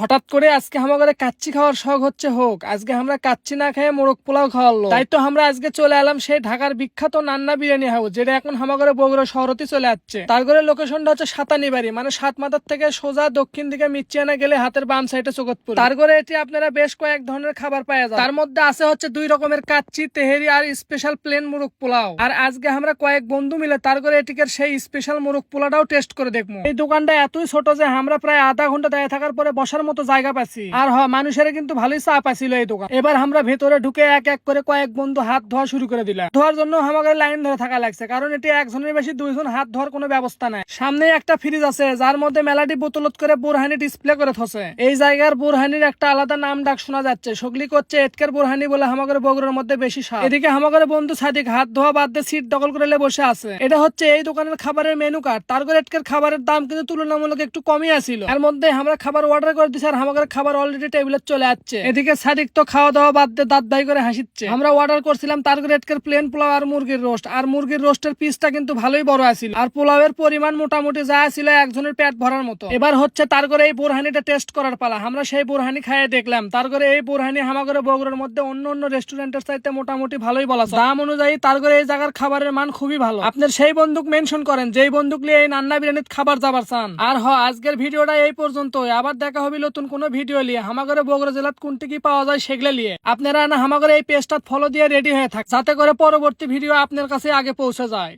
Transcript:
হঠাৎ করে আজকে আমাদের কাচ্চি খাওয়ার শখ হচ্ছে হোক। আজকে আমরা কাচ্চি না খেয়ে মোরগ পোলাও খাওয়ালো তাই তো আমরা আজকে চলে এলাম সেই ঢাকার বিখ্যাত নান্না বিরিয়ানি হাউস, যেটা এখন আমাদের বগুড়া শহরতে চলে যাচ্ছে তার করে লোকেশনটা হচ্ছে সাতানি বাড়ি মানে সাত মাথার থেকে সোজা দক্ষিণ দিকে মিচ্ছিয়ানা গেলে হাতের বাম সাইডে চকতপুর। তার করে এটি আপনারা বেশ কয়েক ধরনের খাবার পাওয়া যায়। তার মধ্যে আছে হচ্ছে দুই রকমের কাচ্চি, তেহেরি আর স্পেশাল প্লেন মোরগ পোলাও। আর আজকে আমরা কয়েক বন্ধু মিলে তার করে এটিকে সেই স্পেশাল মোরগ পোলাটাও টেস্ট করে দেখব। এই দোকানটা এতই ছোট যে আমরা প্রায় আধা ঘণ্টা দাঁড়িয়ে থাকার পরে বসার মতো জায়গা পাচ্ছি। আর হ, মানুষের কিন্তু ভালোই চা পাচ্ছিল এই দোকান। এবার আমরা ভেতরে ঢুকে এক এক করে কয়েক বন্ধু হাত ধোয়া শুরু করে দিলাম। ধোয়ার জন্য আমাদের লাইন ধরে থাকা লাগছে, কারণ এটি একজনের বেশি, দুইজন হাত ধোয়ার কোনো ব্যবস্থা নাই। সামনে একটা ফ্রিজ আছে, যার মধ্যে মেলাটি বোতলত করে বুরহানি ডিসপ্লে করে থসে। এই জায়গার বুরহানির একটা আলাদা নাম ডাক শোনা যাচ্ছে। সগলি করছে এটকের বুরহানি বলে আমাদের বগুড়ার মধ্যে বেশি স্বাদ। এদিকে আমাদের বন্ধু সাদিক হাত ধোয়া বাদ দিয়ে সিট দখল করে বসে আছে। এটা হচ্ছে এই দোকানের খাবারের মেনু কার্ড তারপরে এটকের খাবারের দাম কিন্তু তুলনামূলক একটু কমই আছিল। এর মধ্যে আমরা খাবার অর্ডার করে আর আমাদের খাবার অলরেডি টেবিলে চলে যাচ্ছে এদিকে সাদিক তো খাওয়া দাওয়া বাদ দিয়ে দাঁত দাই করে হাসিচ্ছে। আমরা অর্ডার করছিলাম তার করে এটকের প্লেন পোলাও আর মুরগির রোস্ট আর মুরগির রোস্টের পিসটা কিন্তু ভালোই বড় আছিল। আর পোলাওয়ের পরিমাণ মোটামুটি যা ছিল একজনের পেট ভরার মতো। এবার হচ্ছে তার করে এই বোরহানিটা টেস্ট করার পালা। আমরা সেই বোরহানি খাইয়ে দেখলাম। তার করে এই বোরহানি হামাগরে বগুড়ার মধ্যে অন্য অন্য রেস্টুরেন্টের চাইতে মোটামুটি ভালোই বলা। দাম অনুযায়ী তার করে এই জায়গার খাবারের মান খুবই ভালো। আপনার সেই বন্দুক মেনশন করেন, যেই বন্দুক নিয়ে এই নান্না বিরিয়ানির খাবার যাবার চান। আর হ, আজকের ভিডিওটা এই পর্যন্ত আবার দেখা হবে নতুন কোনো ভিডিও নিয়ে হামাগরে বগুড়া জেলাত কোনটি কি পাওয়া যায় সেগুলো নিয়ে। আপনারা না হামাগরে এই পেজটা ফলো দিয়ে রেডি হয়ে থাক, যাতে করে পরবর্তী ভিডিও আপনার কাছে আগে পৌঁছে যায়।